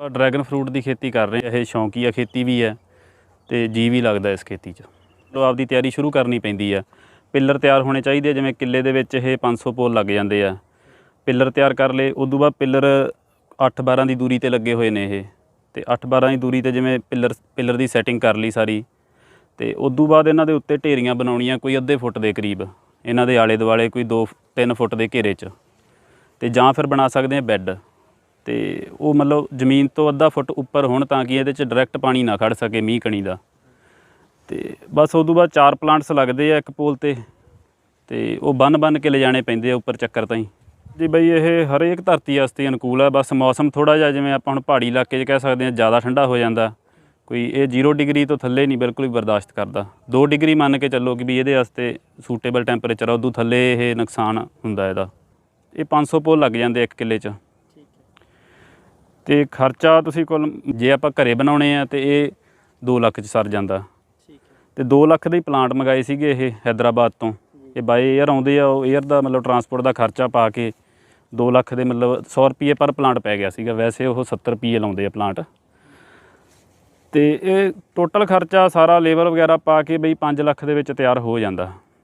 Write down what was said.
Dragon fruit ਦੀ ਖੇਤੀ ਕਰ ਰਹੇ ਹਾਂ ਇਹ ਸ਼ੌਂਕੀਆ ਖੇਤੀ ਵੀ ਹੈ ਤੇ ਜੀ ਵੀ ਲੱਗਦਾ ਇਸ ਖੇਤੀ 'ਚ। ਲੋ ਆਪਦੀ ਤਿਆਰੀ ਸ਼ੁਰੂ ਕਰਨੀ ਪੈਂਦੀ ਆ। ਪਿੱਲਰ ਤਿਆਰ ਹੋਣੇ ਚਾਹੀਦੇ ਜਿਵੇਂ ਕਿੱਲੇ ਦੇ ਵਿੱਚ ਇਹ 500 ਪੋਲ ਲੱਗ ਜਾਂਦੇ ਆ। ਪਿੱਲਰ ਤਿਆਰ ਕਰ ਲਏ, ਉਦੋਂ ਬਾਅਦ ਪਿੱਲਰ 8-12 ਦੀ ਦੂਰੀ ਤੇ ਲੱਗੇ ਹੋਏ ਨੇ ਇਹ। ਤੇ 8-12 ਦੀ ਦੂਰੀ ਤੇ ਜਿਵੇਂ ਪਿੱਲਰ ਪਿੱਲਰ ਦੀ ਸੈਟਿੰਗ ਕਰ ਲਈ ਸਾਰੀ। ਤੇ ਉਦੋਂ ਬਾਅਦ ਇਹਨਾਂ ਦੇ ਉੱਤੇ ਢੇਰੀਆਂ ਬਣਾਉਣੀਆਂ ਕੋਈ ਅੱਧੇ ਫੁੱਟ ਦੇ ਕਰੀਬ। ਇਹਨਾਂ ਦੇ ਆਲੇ ਦੁਆਲੇ ਕੋਈ 2-3 ਫੁੱਟ ਦੇ ਘੇਰੇ 'ਚ। ਤੇ ਜਾਂ ਫਿਰ ਬਣਾ ਸਕਦੇ ਆ ਬੈੱਡ। ਤੇ ਉਹ ਮਤਲਬ ਜ਼ਮੀਨ ਤੋਂ ਅੱਧਾ ਫੁੱਟ ਉੱਪਰ ਹੋਣ ਤਾਂ ਕਿ ਇਹਦੇ 'ਚ ਡਾਇਰੈਕਟ ਪਾਣੀ ਨਾ ਖੜ ਸਕੇ ਮੀਂਹ ਕਣੀ ਦਾ। ਤੇ ਬਸ ਉਦੋਂ ਬਾਅਦ ਚਾਰ ਪਲਾਂਟਸ ਲੱਗਦੇ ਆ ਇੱਕ ਪੋਲ ਤੇ ਤੇ ਉਹ ਬੰਨ ਬੰਨ ਕੇ ਲਿਜਾਣੇ ਪੈਂਦੇ ਆ ਉੱਪਰ ਚੱਕਰ ਤਾਈਂ। ਜੀ ਬਈ ਇਹ ਹਰੇਕ ਧਰਤੀ ਵਾਸਤੇ ਅਨੁਕੂਲ ਹੈ ਬਸ ਮੌਸਮ ਥੋੜਾ ਜਿਹਾ ਜਿਵੇਂ ਆਪਾਂ ਹੁਣ ਪਹਾੜੀ ਇਲਾਕੇ 'ਚ ਕਹਿ ਸਕਦੇ ਹਾਂ ਜ਼ਿਆਦਾ ਠੰਡਾ ਹੋ ਜਾਂਦਾ। ਕੋਈ ਇਹ 0 ਡਿਗਰੀ ਤੋਂ ਥੱਲੇ ਨਹੀਂ, ਬਿਲਕੁਲ ਵੀ ਬਰਦਾਸ਼ਤ ਕਰਦਾ। 2 ਡਿਗਰੀ ਮੰਨ ਕੇ ਚੱਲੋ ਕਿ ਵੀ ਇਹਦੇ ਵਾਸਤੇ ਸੂਟੇਬਲ ਟੈਂਪਰੇਚਰ ਆ, ਉਦੋਂ ਥੱਲੇ ਇਹ ਨੁਕਸਾਨ ਹੁੰਦਾ ਇਹਦਾ। ਇਹ 500 ਪੋਲ ਲੱਗ ਜਾਂਦੇ ਇੱਕ ਕਿੱਲੇ 'ਚ। ਤੇ ਖਰਚਾ ਤੁਸੀਂ ਕੋਲ ਜੇ ਆਪਾਂ ਘਰੇ ਬਣਾਉਣੇ ਆ ਤੇ ਇਹ 2 ਲੱਖ ਚ ਸਰ ਜਾਂਦਾ। ਠੀਕ ਤੇ 2 ਲੱਖ ਦੇ ਪਲਾਂਟ ਮੰਗਾਏ ਸੀਗੇ ਇਹ ਹైదరాబాద్ ਤੋਂ। ਇਹ ਬਾਈ ਏਅਰ ਆਉਂਦੇ ਆ ਉਹ ਏਅਰ ਦਾ ਮਤਲਬ ਟਰਾਂਸਪੋਰਟ ਦਾ ਖਰਚਾ ਪਾ ਕੇ 2 ਲੱਖ ਦੇ ਮਤਲਬ 100 ਰੁਪਏ ਪਰ ਪਲਾਂਟ ਪੈ ਗਿਆ ਸੀਗਾ। ਵੈਸੇ ਉਹ 70 ਰੁਪਏ ਲਾਉਂਦੇ ਆ ਪਲਾਂਟ ਤੇ ਇਹ ਟੋਟਲ ਖਰਚਾ ਸਾਰਾ ਲੇਬਰ ਵਗੈਰਾ ਪਾ ਕੇ ਬਈ 5 ਲੱਖ ਦੇ ਵਿੱਚ ਤਿਆਰ ਹੋ ਜਾਂਦਾ।